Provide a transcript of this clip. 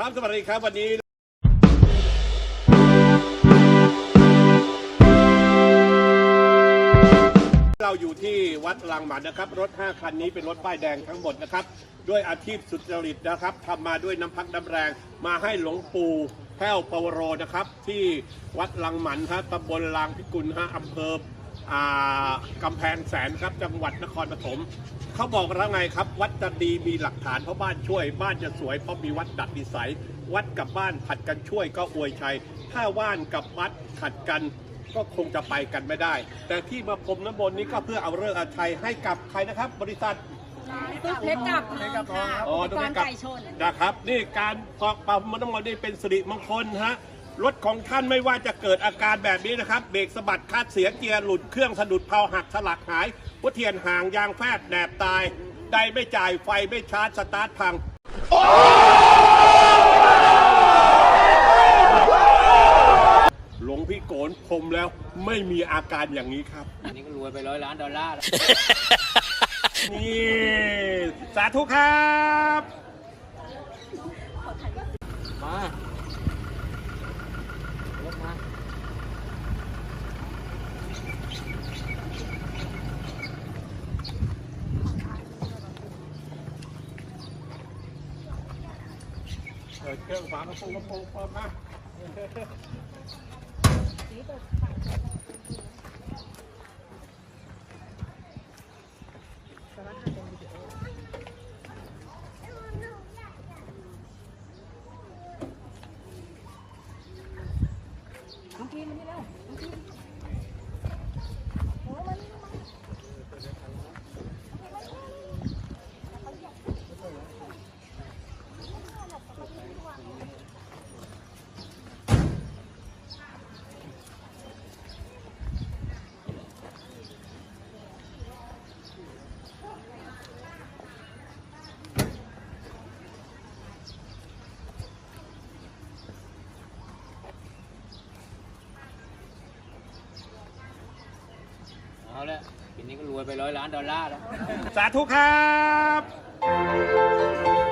ครับสวัสดีครับวันนี้เราอยู่ที่วัดลังหมันนะครับ รถ 5 คันนี้เป็นรถป้ายแดงทั้งหมดนะครับ ด้วยอาชีพสุจริตนะครับทำมาด้วยน้ำพักน้ำแรง มาให้หลวงปู่แพ้วปวโรนะครับ ที่วัดลังหมันฮะตำบลลางพิกุลฮะอำเภอ กำแพงแสนครับจังหวัดนครปฐมเขาบอกแล้วไงครับ วัดจะดีมีหลักฐานเพราะบ้านช่วย บ้านจะสวยเพราะมีวัดดัดนิสัย วัดกับบ้านผัดกันช่วยก็อวยชัย ถ้าว่านกับวัดขัดกันก็คงจะไปกันไม่ได้ แต่ที่มาพรมน้ำมนต์นี้ก็เพื่อเอาเรื่องอาชัยให้กับใครนะครับ บริษัทตุ๊กเล็กกับทองค่ะอ๋ออุปต้องกให้รณ์กับไก่ชนนะครับ นี่การพอกปั๊มน้ำมันต์นี่เป็นสิริมงคลฮะ รถของท่านไม่ว่าจะเกิดอาการแบบนี้นะครับ เบรกสะบัดคาดเสียเกียร์หลุดเครื่องสะดุดเพลาหักสลักหายหัวเทียนห่างยางแฟดแหนบตายไดไม่จ่ายไฟไม่ชาร์จสตาร์ทพังหลวงพี่โกนพรมแล้วไม่มีอาการอย่างนี้ครับ อันนี้ก็รวยไปร้อยล้านดอลลาร์แล้วนี่สาธุครับ มารถมา เดเครื่องฝากระโปรงกระโปรงเปิดมา เอาละปีนี้ก็รวยไปร้อยล้านดอลลาร์แล้ว สาธุครับ